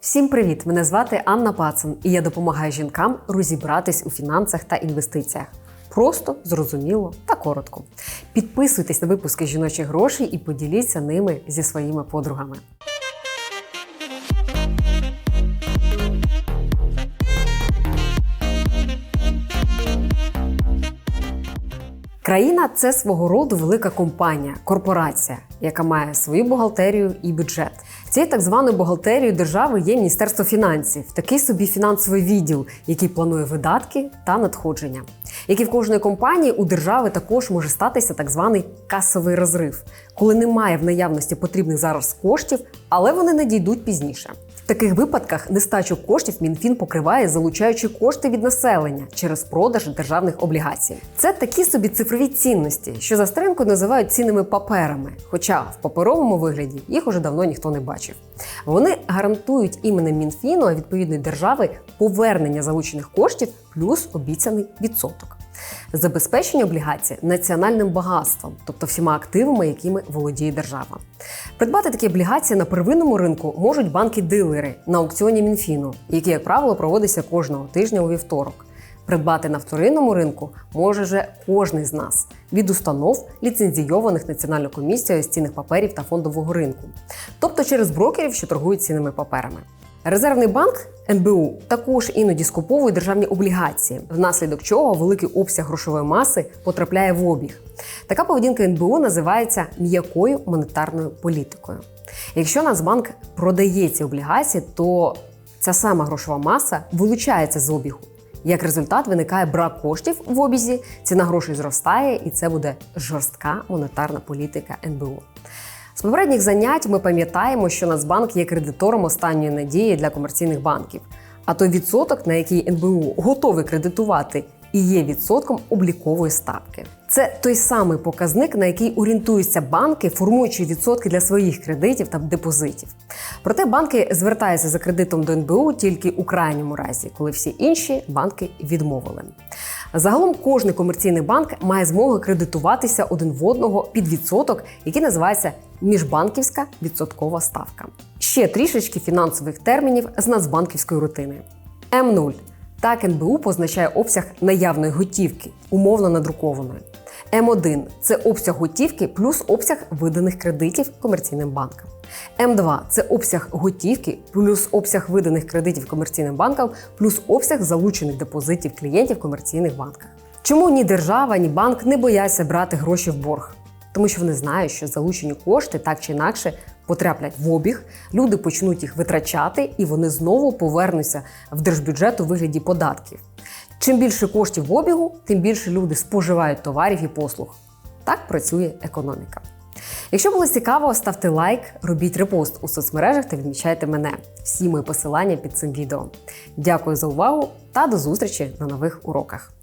Всім привіт! Мене звати Анна Пацан, і я допомагаю жінкам розібратись у фінансах та інвестиціях. Просто, зрозуміло та коротко. Підписуйтесь на випуски жіночих грошей і поділіться ними зі своїми подругами. Країна це свого роду велика компанія, корпорація, яка має свою бухгалтерію і бюджет. Цією так званою бухгалтерією держави є Міністерство фінансів, такий собі фінансовий відділ, який планує видатки та надходження. Як і в кожної компанії, у держави також може статися так званий касовий розрив, коли немає в наявності потрібних зараз коштів, але вони надійдуть пізніше. Таких випадках нестачу коштів МінФін покриває, залучаючи кошти від населення через продаж державних облігацій. Це такі собі цифрові цінності, що за стринкою називають цінними паперами. Хоча в паперовому вигляді їх уже давно ніхто не бачив. Вони гарантують іменем Мінфіну, а відповідної держави, повернення залучених коштів плюс обіцяний відсоток. Забезпечення облігацій національним багатством, тобто всіма активами, якими володіє держава. Придбати такі облігації на первинному ринку можуть банки-дилери на аукціоні Мінфіну, який, як правило, проводиться кожного тижня у вівторок. Придбати на вторинному ринку може вже кожний з нас від установ, ліцензійованих Національною комісією з цінних паперів та фондового ринку, тобто через брокерів, що торгують цінними паперами. Резервний банк НБУ також іноді скуповує державні облігації, внаслідок чого великий обсяг грошової маси потрапляє в обіг. Така поведінка НБУ називається м'якою монетарною політикою. Якщо Нацбанк продає ці облігації, то ця сама грошова маса вилучається з обігу. Як результат, виникає брак коштів в обізі, ціна грошей зростає, і це буде жорстка монетарна політика НБУ. З попередніх занять ми пам'ятаємо, що Нацбанк є кредитором останньої надії для комерційних банків. А той відсоток, на який НБУ готовий кредитувати, і є відсотком облікової ставки. Це той самий показник, на який орієнтуються банки, формуючи відсотки для своїх кредитів та депозитів. Проте банки звертаються за кредитом до НБУ тільки у крайньому разі, коли всі інші банки відмовили. Загалом кожний комерційний банк має змогу кредитуватися один в одного під відсоток, який називається міжбанківська відсоткова ставка. Ще трішечки фінансових термінів з нацбанківської рутини. М0 так НБУ позначає обсяг наявної готівки, умовно надрукованої. М1 це обсяг готівки плюс обсяг виданих кредитів комерційним банкам. М2 це обсяг готівки плюс обсяг виданих кредитів комерційним банкам, плюс обсяг залучених депозитів клієнтів комерційних банках. Чому ні держава, ні банк не бояться брати гроші в борг? Тому що вони знають, що залучені кошти так чи інакше потраплять в обіг, люди почнуть їх витрачати, і вони знову повернуться в держбюджет у вигляді податків. Чим більше коштів в обігу, тим більше люди споживають товарів і послуг. Так працює економіка. Якщо було цікаво, ставте лайк, робіть репост у соцмережах та відмічайте мене. Всі мої посилання під цим відео. Дякую за увагу та до зустрічі на нових уроках.